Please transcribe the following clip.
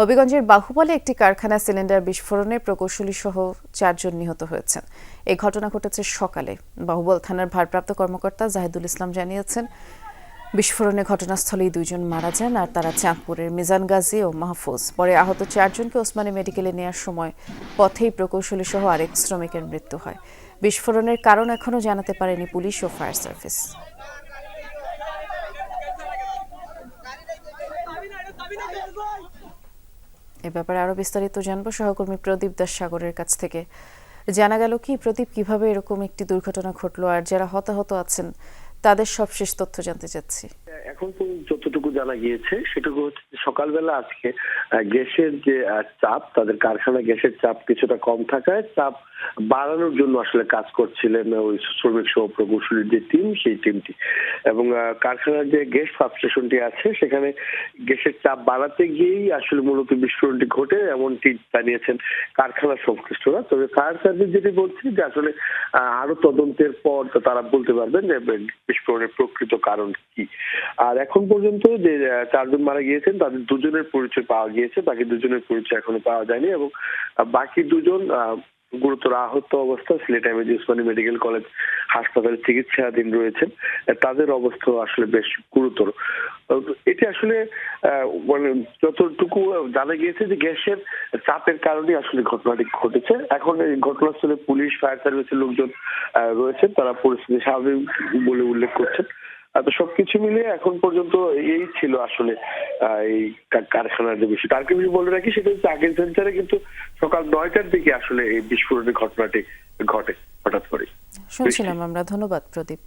হবিগঞ্জের বাহুবলে একটি কারখানা সিলিন্ডার বিস্ফোরণে প্রকৌশলী সহ চারজন নিহত হয়েছেন এই ঘটনা ঘটেছে সকালে বাহুবল থানার ভারপ্রাপ্ত কর্মকর্তা জাহিদুল ইসলাম জানিয়েছেন বিস্ফোরণে ঘটনাস্থলেই দুইজন মারা যান আর তারা চাঁদপুরের মিজান গাজী ও মাহফুজ পরে আহত চারজনকে ওসমানী মেডিকেলে নেওয়ার সময় পথেই প্রকৌশলী সহ আরেক শ্রমিকের মৃত্যু হয় বিস্ফোরণের কারণ এখনও জানাতে পারেনি পুলিশ ও ফায়ার সার্ভিস এ ব্যাপারে আরও বিস্তারিত জানব সহকর্মী প্রদীপ দাস সাগরের কাছ থেকে। জানা গেল কি, প্রদীপ কীভাবে এরকম একটি দুর্ঘটনা ঘটলো আর যারা হতাহত আছেন, তাদের সবশেষ তথ্য জানতে চাচ্ছি। এখন যতটুকু জানা গিয়েছে, সেটুকু হচ্ছে সকালবেলা আজকে গ্যাসের যে চাপ, তাদের কারখানা গ্যাসের চাপ কিছুটা কম থাকায় চাপ বাড়ানোর জন্য আসলে কাজ করছিলেন ওই শ্রমিক সহ প্রকৌশলীর যে টিম সেই টিমটি এবং কারখানার যে গ্যাস সাবস্টেশনটি আছে, সেখানে গ্যাসের চাপ বাড়াতে গিয়েই আসলে মূলত বিস্ফোরণটি ঘটে, এমনটি জানিয়েছেন কারখানার সংশ্লিষ্টরা। তবে ফায়ার সার্ভিস যেটি বলছে যে আসলে আরও তদন্তের পর তারা বলতে পারবেন যে বিস্ফোরণের প্রকৃত কারণ কি। আর এখন পর্যন্ত যে চারজন মারা গিয়েছেন, তাদের দুজনের পরিচয় পাওয়া গিয়েছে, বাকি দুজনের পরিচয় এখনও পাওয়া যায়নি এবং বাকি দুজন গুরুতর আহত অবস্থা, Sylhet MAG Osmani medical college হাসপাতালে চিকিৎসাধীন রয়েছেন। তাদের অবস্থা আসলে বেশ গুরুতর। এটি আসলে মানে যতটুকু জানা গিয়েছে যে গ্যাসের চাপের কারণে আসলে ঘটনাটি ঘটেছে। এখন এই ঘটনাস্থলে পুলিশ, ফায়ার সার্ভিসের লোকজন রয়েছেন। তারা পরিস্থিতি স্বাভাবিক বলে উল্লেখ করছেন। তো সবকিছু মিলিয়ে এখন পর্যন্ত এই ছিল আসলে এই কারখানার যে বিষয় আর কিছু বলে রাখি, সেটা হচ্ছে আগের সেন্টারে কিন্তু সকাল নয়টার দিকে আসলে এই বিস্ফোরণের ঘটনাটি ঘটে, হঠাৎ করে শুনছিলাম আমরা, ধন্যবাদ প্রদীপ।